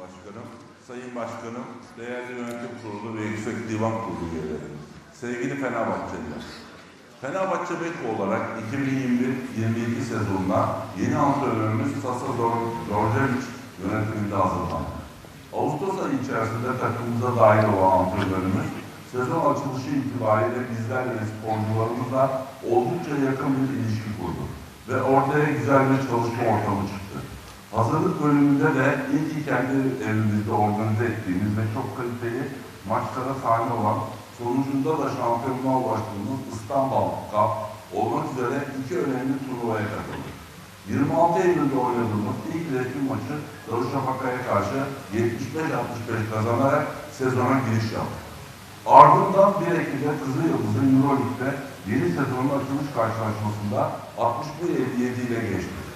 Başkanım, Sayın Başkanım, değerli yönetim kurulu ve yüksek divan kurulu üyeleri, sevgili Fenerbahçeliler. Fenerbahçe Beko olarak 2021-22 sezonuna yeni antrenörümüz Sasa Dorjevic yönetiminde hazırlandı. Ağustos ayı içerisinde takımımıza dahil olan antrenörümüz sezon açılışı itibariyle bizlerle ve sporcularımızla oldukça yakın bir ilişki kurdu ve ortaya güzel bir çalışma ortamı çıktı. Hazırlık bölümünde de ilk kendi evimizde organize ettiğimiz ve çok kaliteli maçlara sahne olan sonucunda da şampiyonluğa ulaştığımız İstanbul Cup olmak üzere iki önemli turnuvaya katıldık. 26 Eylül'de oynadığımız ilk resmi maçı Darüşşafaka'ya karşı 75-65 kazanarak sezona giriş yaptık. Ardından bir Ekim'de Kızıl Yıldız'ın Euroleague'de yeni sezonun açılış karşılaşmasında 61-57 ile geçti.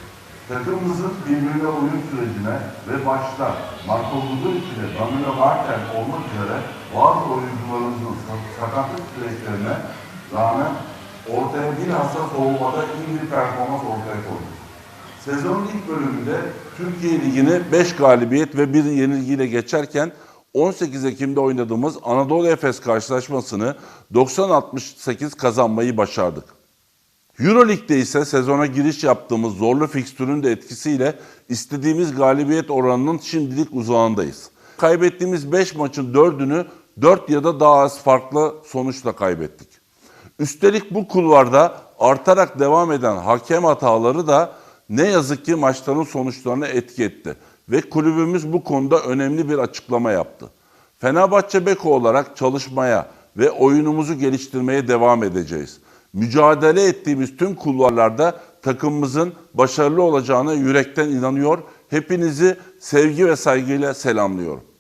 Takımımızın birbirine uyum sürecine ve başta Marco Guduric ile Danilo Martel olmak üzere bazı oyuncularımızın sa- sakatlık süreçlerine rağmen ortaya bilhassa soğumada iyi bir performans ortaya koydu. Sezonun ilk bölümünde Türkiye Ligi'ni 5 galibiyet ve 1 yenilgiyle geçerken 18 Ekim'de oynadığımız Anadolu Efes karşılaşmasını 90-68 kazanmayı başardık. Euroleague'de ise sezona giriş yaptığımız zorlu fikstürün de etkisiyle istediğimiz galibiyet oranının şimdilik uzağındayız. Kaybettiğimiz 5 maçın 4'ünü 4 ya da daha az farklı sonuçla kaybettik. Üstelik bu kulvarda artarak devam eden hakem hataları da ne yazık ki maçların sonuçlarına etki etti ve kulübümüz bu konuda önemli bir açıklama yaptı. Fenerbahçe Beko olarak çalışmaya ve oyunumuzu geliştirmeye devam edeceğiz. Mücadele ettiğimiz tüm kulvarlarda takımımızın başarılı olacağına yürekten inanıyor. Hepinizi sevgi ve saygıyla selamlıyorum.